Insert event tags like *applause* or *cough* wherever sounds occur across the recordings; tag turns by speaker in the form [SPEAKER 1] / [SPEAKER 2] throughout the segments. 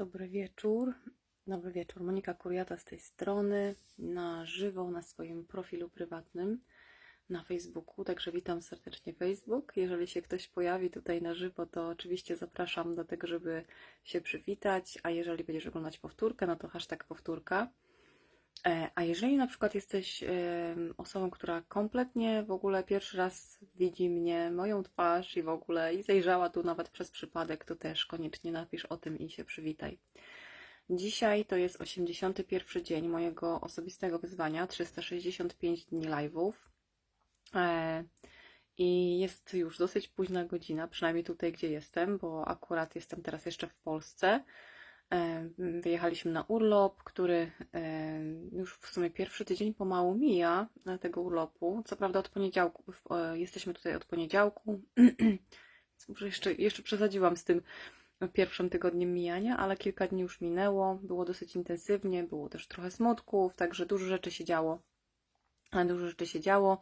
[SPEAKER 1] Dobry wieczór. Dobry wieczór. Monika Kuriata z tej strony, na żywo na swoim profilu prywatnym na Facebooku. Także witam serdecznie Facebook. Jeżeli się ktoś pojawi tutaj na żywo, to oczywiście zapraszam do tego, żeby się przywitać. A jeżeli będziesz oglądać powtórkę, no to hashtag powtórka. E, A jeżeli na przykład jesteś em, osobą, która kompletnie w ogóle pierwszy raz widzi mnie, moją twarz i w ogóle i zajrzała tu nawet przez przypadek, to też koniecznie napisz o tym i się przywitaj. Dzisiaj to jest 81 dzień mojego osobistego wyzwania, 365 dni live'ów. E, I jest już dosyć późna godzina, przynajmniej tutaj, gdzie jestem, bo akurat jestem teraz jeszcze w Polsce. Wyjechaliśmy na urlop, który już w sumie pierwszy tydzień pomału mija tego urlopu. Co prawda od poniedziałku, e, jesteśmy tutaj od poniedziałku. *clears throat* Jeszcze, jeszcze przesadziłam z tym pierwszym tygodniem mijania, ale kilka dni już minęło. Było dosyć intensywnie, było też trochę smutków, także dużo rzeczy się działo. Dużo rzeczy się działo.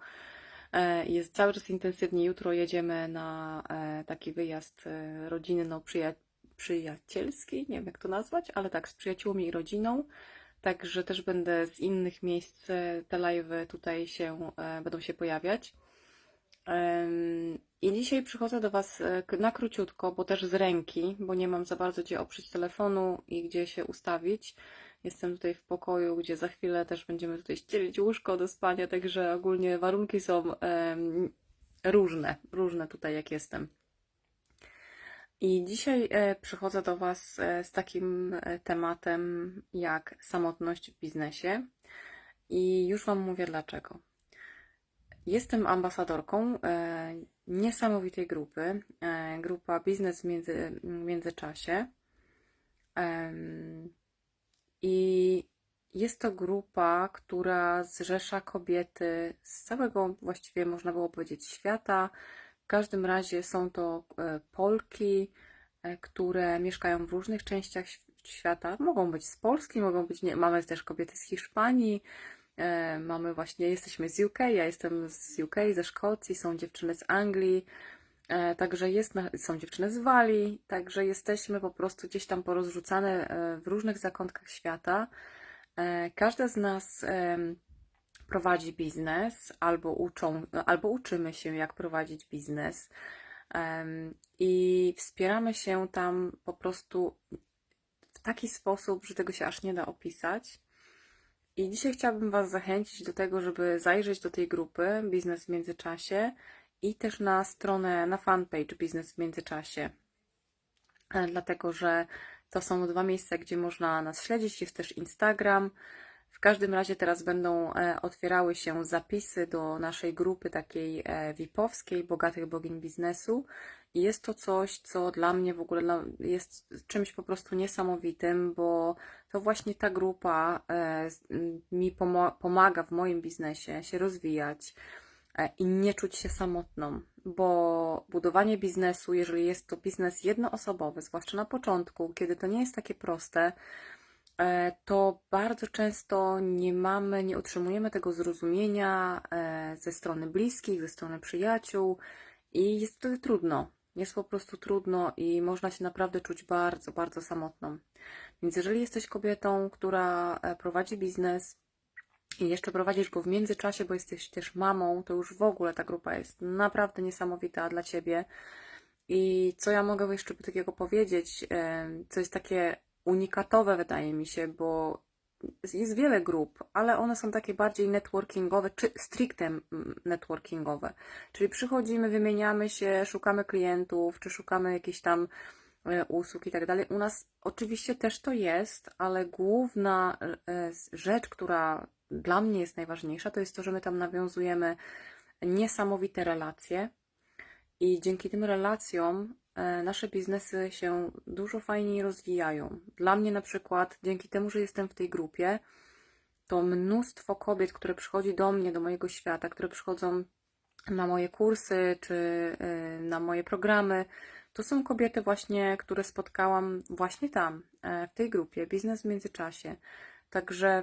[SPEAKER 1] E, Jest cały czas intensywnie. Jutro jedziemy na e, taki wyjazd rodziny, no przyja przyjacielski, nie wiem jak to nazwać, ale tak, z przyjaciółmi i rodziną. Także też będę z innych miejsc, e, te live'y tutaj się, e, będą się pojawiać. I dzisiaj przychodzę do Was e, na króciutko, bo też z ręki, bo nie mam za bardzo gdzie oprzeć telefonu i gdzie się ustawić. Jestem tutaj w pokoju, gdzie za chwilę też będziemy tutaj ścielić łóżko do spania, także ogólnie warunki są różne, różne tutaj jak jestem. I dzisiaj e, przychodzę do Was e, z takim e, tematem jak samotność w biznesie. I już Wam mówię dlaczego. Jestem ambasadorką niesamowitej grupy, grupa Biznes w między, międzyczasie. I jest to grupa, która zrzesza kobiety z całego, właściwie można było powiedzieć, świata. Każdym razie są to e, Polki, e, które mieszkają w różnych częściach św- świata. Mogą być z Polski, mogą być, nie, mamy też kobiety z Hiszpanii, e, mamy właśnie, jesteśmy z UK, ja jestem z UK, ze Szkocji, są dziewczyny z Anglii, także jest, są dziewczyny z Walii, także jesteśmy po prostu gdzieś tam porozrzucane w różnych zakątkach świata. Każda z nas prowadzi biznes, albo uczą, albo uczymy się, jak prowadzić biznes. I wspieramy się tam po prostu w taki sposób, że tego się aż nie da opisać. I dzisiaj chciałabym Was zachęcić do tego, żeby zajrzeć do tej grupy Biznes w międzyczasie i też na stronę, na fanpage Biznes w międzyczasie. E, dlatego że to są dwa miejsca, gdzie można nas śledzić. Jest też Instagram. W każdym razie teraz będą e, otwierały się zapisy do naszej grupy takiej e, VIP-owskiej, Bogatych Bogiń Biznesu. I jest to coś, co dla mnie w ogóle jest czymś po prostu niesamowitym, bo to właśnie ta grupa e, mi pomaga w moim biznesie się rozwijać i nie czuć się samotną, bo budowanie biznesu, jeżeli jest to biznes jednoosobowy, zwłaszcza na początku, kiedy to nie jest takie proste, to bardzo często nie mamy, nie otrzymujemy tego zrozumienia e, ze strony bliskich, ze strony przyjaciół i jest wtedy trudno. Jest po prostu trudno i można się naprawdę czuć bardzo, bardzo samotną. Więc jeżeli jesteś kobietą, która e, prowadzi biznes, i jeszcze prowadzisz go w międzyczasie, bo jesteś też mamą, to już w ogóle ta grupa jest naprawdę niesamowita dla ciebie. I co ja mogę jeszcze takiego powiedzieć, co jest takie unikatowe, wydaje mi się, bo jest wiele grup, ale one są takie bardziej networkingowe, czy stricte networkingowe. Czyli przychodzimy, wymieniamy się, szukamy klientów, czy szukamy jakichś tam e, usług i tak dalej. U nas oczywiście też to jest, ale główna e, rzecz, która dla mnie jest najważniejsza, to jest to, że my tam nawiązujemy niesamowite relacje i dzięki tym relacjom e, nasze biznesy się dużo fajniej rozwijają. Dla mnie na przykład, dzięki temu, że jestem w tej grupie, to mnóstwo kobiet, które przychodzi do mnie, do mojego świata, które przychodzą na moje kursy czy y, na moje programy, to są kobiety właśnie, które spotkałam właśnie tam, e, w tej grupie Biznes w międzyczasie. Także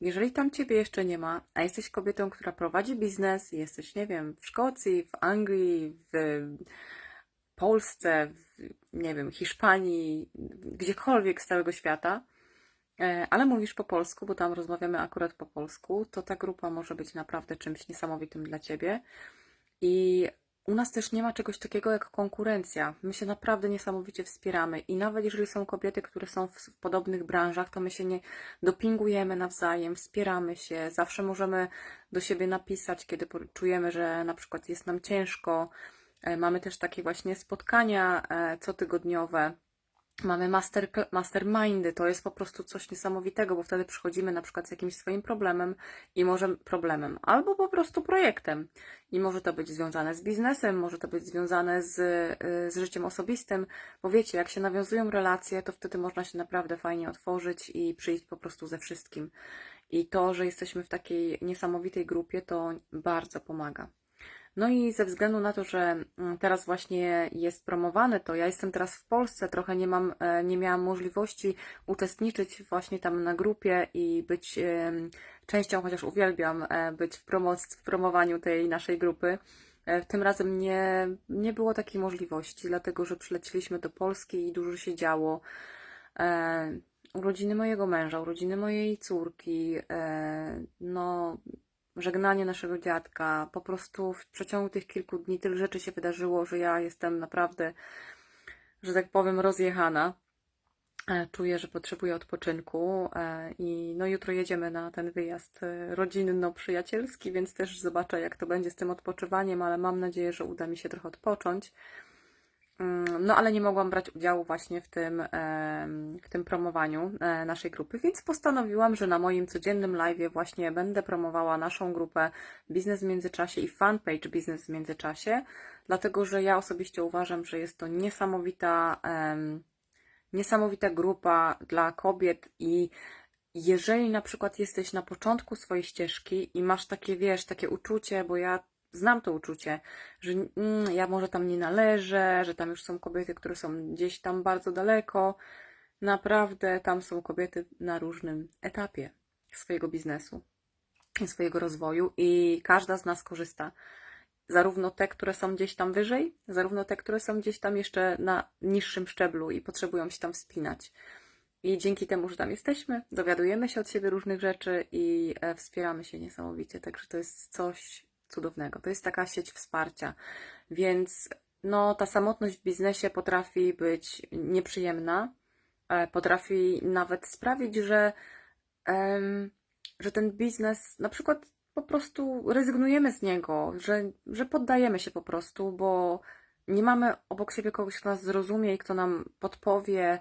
[SPEAKER 1] jeżeli tam Ciebie jeszcze nie ma, a jesteś kobietą, która prowadzi biznes, jesteś, nie wiem, w Szkocji, w Anglii, w Polsce, w, nie wiem, Hiszpanii, gdziekolwiek z całego świata, e, ale mówisz po polsku, bo tam rozmawiamy akurat po polsku, to ta grupa może być naprawdę czymś niesamowitym dla ciebie. I u nas też nie ma czegoś takiego jak konkurencja. My się naprawdę niesamowicie wspieramy i nawet jeżeli są kobiety, które są w, podobnych branżach, to my się nie dopingujemy nawzajem, wspieramy się, zawsze możemy do siebie napisać, kiedy czujemy, że na przykład jest nam ciężko. E, Mamy też takie właśnie spotkania e, cotygodniowe. Mamy master, mastermindy, to jest po prostu coś niesamowitego, bo wtedy przychodzimy na przykład z jakimś swoim problemem i może problemem, albo po prostu projektem. I może to być związane z biznesem, może to być związane z, y, z życiem osobistym, bo wiecie, jak się nawiązują relacje, to wtedy można się naprawdę fajnie otworzyć i przyjść po prostu ze wszystkim. I to, że jesteśmy w takiej niesamowitej grupie, to bardzo pomaga. No i ze względu na to, że mm, teraz właśnie jest promowane, to ja jestem teraz w Polsce, trochę nie mam, e, nie miałam możliwości uczestniczyć właśnie tam na grupie i być częścią, chociaż uwielbiam e, być w, promoc- w promowaniu tej naszej grupy. E, Tym razem nie, nie było takiej możliwości, dlatego że przyleciliśmy do Polski i dużo się działo. Urodziny mojego męża, urodziny mojej córki, no żegnanie naszego dziadka. Po prostu w przeciągu tych kilku dni tyle rzeczy się wydarzyło, że ja jestem naprawdę, że tak powiem, rozjechana. E, Czuję, że potrzebuję odpoczynku e, i no jutro jedziemy na ten wyjazd e, rodzinno-przyjacielski, więc też zobaczę, jak to będzie z tym odpoczywaniem, ale mam nadzieję, że uda mi się trochę odpocząć. Mm, No, ale nie mogłam brać udziału właśnie w tym, w tym promowaniu e, naszej grupy, więc postanowiłam, że na moim codziennym live właśnie będę promowała naszą grupę Biznes w Międzyczasie i fanpage Biznes w Międzyczasie, dlatego że ja osobiście uważam, że jest to niesamowita, niesamowita grupa dla kobiet i jeżeli na przykład jesteś na początku swojej ścieżki i masz takie, wiesz, takie uczucie, bo ja znam to uczucie, że mm, ja może tam nie należę, że tam już są kobiety, które są gdzieś tam bardzo daleko. Naprawdę tam są kobiety na różnym etapie swojego biznesu swojego rozwoju i każda z nas korzysta. Zarówno te, które są gdzieś tam wyżej, zarówno te, które są gdzieś tam jeszcze na niższym szczeblu i potrzebują się tam wspinać. I dzięki temu, że tam jesteśmy, dowiadujemy się od siebie różnych rzeczy i e, wspieramy się niesamowicie. Także to jest coś cudownego. To jest taka sieć wsparcia. Więc no, ta samotność w biznesie potrafi być nieprzyjemna. e, Potrafi nawet sprawić, że, że ten biznes na przykład po prostu rezygnujemy z niego, że, że poddajemy się po prostu, bo nie mamy obok siebie kogoś, kto nas zrozumie i kto nam podpowie,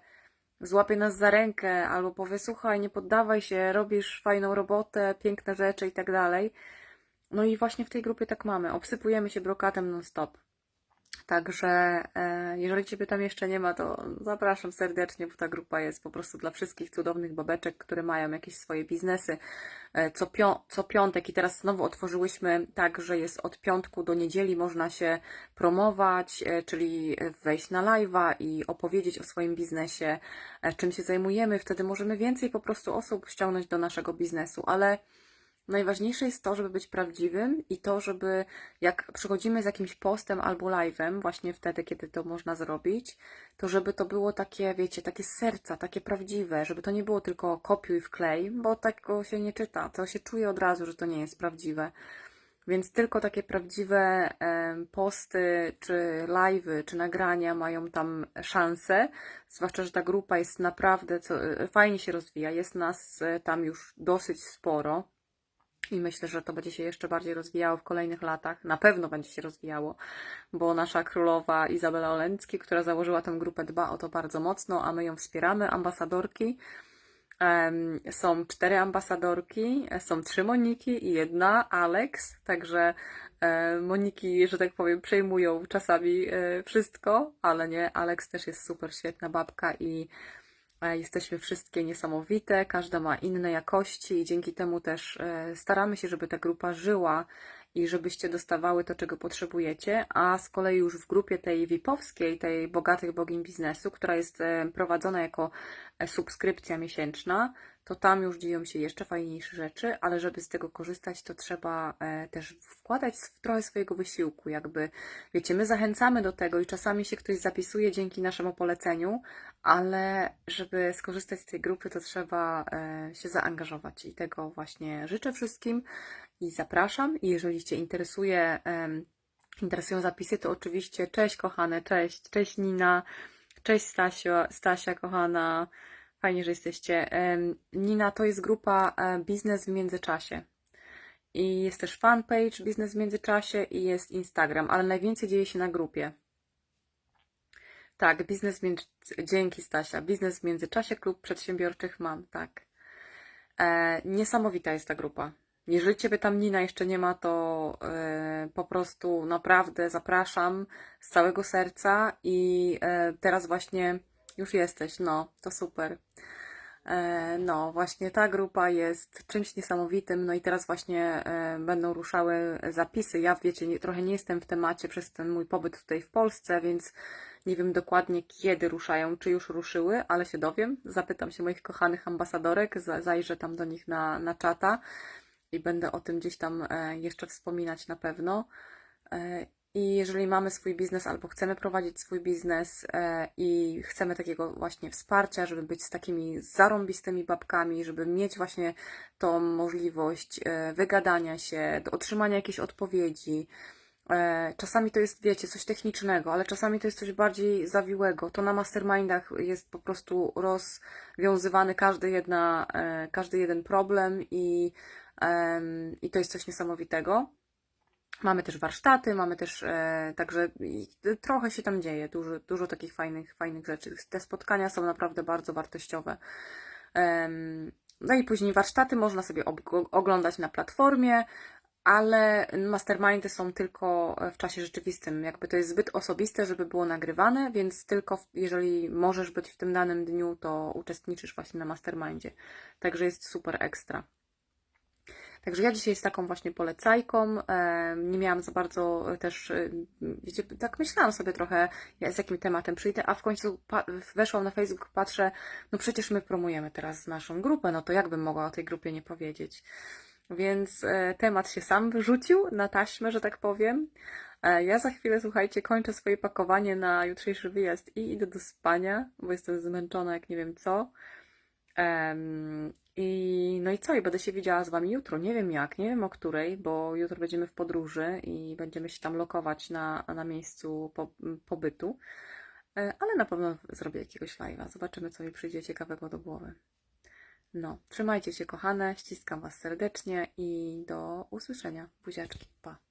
[SPEAKER 1] złapie nas za rękę albo powie: Słuchaj, nie poddawaj się, robisz fajną robotę, piękne rzeczy i tak dalej. No i właśnie w tej grupie tak mamy. Obsypujemy się brokatem non-stop. Także e, jeżeli Ciebie tam jeszcze nie ma, to zapraszam serdecznie, bo ta grupa jest po prostu dla wszystkich cudownych babeczek, które mają jakieś swoje biznesy. E, co, pią- co piątek i teraz znowu otworzyłyśmy tak, że jest od piątku do niedzieli można się promować, e, czyli wejść na live'a i opowiedzieć o swoim biznesie, czym się zajmujemy. Wtedy możemy więcej po prostu osób ściągnąć do naszego biznesu, ale Najważniejsze jest to, żeby być prawdziwym i to, żeby jak przychodzimy z jakimś postem albo live'em, właśnie wtedy, kiedy to można zrobić, to żeby to było takie, wiecie, takie serca, takie prawdziwe, żeby to nie było tylko kopiuj wklej, bo tego się nie czyta, to się czuje od razu, że to nie jest prawdziwe. Więc tylko takie prawdziwe posty, czy live'y, czy nagrania mają tam szansę. Zwłaszcza, że ta grupa jest naprawdę, co, fajnie się rozwija. Jest nas e, tam już dosyć sporo. I myślę, że to będzie się jeszcze bardziej rozwijało w kolejnych latach. Na pewno będzie się rozwijało, bo nasza królowa Izabela Olencki, która założyła tę grupę, dba o to bardzo mocno, a my ją wspieramy. Ambasadorki. Są cztery ambasadorki, są trzy Moniki i jedna Alex, także e, Moniki, że tak powiem, przejmują czasami e, wszystko, ale nie, Alex też jest super świetna babka i jesteśmy wszystkie niesamowite, każda ma inne jakości i dzięki temu też e, staramy się, żeby ta grupa żyła i żebyście dostawały to, czego potrzebujecie, a z kolei już w grupie tej VIP-owskiej, tej Bogatych Bogin Biznesu, która jest e, prowadzona jako e, subskrypcja miesięczna, to tam już dzieją się jeszcze fajniejsze rzeczy, ale żeby z tego korzystać, to trzeba e, też wkładać trochę swojego wysiłku, jakby, wiecie, my zachęcamy do tego i czasami się ktoś zapisuje dzięki naszemu poleceniu, ale żeby skorzystać z tej grupy, to trzeba e, się zaangażować i tego właśnie życzę wszystkim i zapraszam. I jeżeli Cię interesuje, interesują zapisy, to oczywiście cześć kochane, cześć, cześć Nina, cześć Stasio, Stasia kochana, fajnie, że jesteście. Nina to jest grupa e, Biznes w międzyczasie. I jest też fanpage Biznes w międzyczasie i jest Instagram, ale najwięcej dzieje się na grupie. Tak, biznes w między... Dzięki Stasia. Biznes w międzyczasie, klub przedsiębiorczych mam, tak. E, niesamowita jest ta grupa. Jeżeli Ciebie tam Nina jeszcze nie ma, to e, po prostu naprawdę zapraszam z całego serca i teraz właśnie już jesteś, no, to super. E, No, właśnie ta grupa jest czymś niesamowitym. No i teraz właśnie e, będą ruszały zapisy. Ja, wiecie, nie, trochę nie jestem w temacie przez ten mój pobyt tutaj w Polsce, więc nie wiem dokładnie kiedy ruszają, czy już ruszyły, ale się dowiem. Zapytam się moich kochanych ambasadorek, za- zajrzę tam do nich na, na czata i będę o tym gdzieś tam e, jeszcze wspominać na pewno. I jeżeli mamy swój biznes albo chcemy prowadzić swój biznes e, i chcemy takiego właśnie wsparcia, żeby być z takimi zarąbistymi babkami, żeby mieć właśnie tą możliwość e, wygadania się, do otrzymania jakiejś odpowiedzi. E, Czasami to jest, wiecie, coś technicznego, ale czasami to jest coś bardziej zawiłego. To na mastermindach jest po prostu rozwiązywany każdy, jedna, każdy jeden problem i, i to jest coś niesamowitego. Mamy też warsztaty, mamy też, e, także trochę się tam dzieje, dużo, dużo takich fajnych, fajnych rzeczy. Te spotkania są naprawdę bardzo wartościowe. No i później warsztaty można sobie ob- oglądać na platformie, ale mastermindy są tylko w czasie rzeczywistym. Jakby to jest zbyt osobiste, żeby było nagrywane, więc tylko w, jeżeli możesz być w tym danym dniu, to uczestniczysz właśnie na mastermindzie. Także jest super ekstra. Także ja dzisiaj z taką właśnie polecajką. Nie miałam za bardzo też, em, wiecie, tak myślałam sobie trochę, ja z jakim tematem przyjdę, a w końcu weszłam na Facebook, patrzę, no przecież my promujemy teraz naszą grupę, no to jakbym mogła o tej grupie nie powiedzieć. Więc e, temat się sam wyrzucił na taśmę, że tak powiem. E, Ja za chwilę, słuchajcie, kończę swoje pakowanie na jutrzejszy wyjazd i idę do spania, bo jestem zmęczona jak nie wiem co. I no i co? I będę się widziała z Wami jutro. Nie wiem jak, nie wiem o której, bo jutro będziemy w podróży i będziemy się tam lokować na, na miejscu po, pobytu. E, Ale na pewno zrobię jakiegoś live'a. Zobaczymy, co mi przyjdzie ciekawego do głowy. No, trzymajcie się kochane, ściskam Was serdecznie i do usłyszenia. Buziaczki, pa.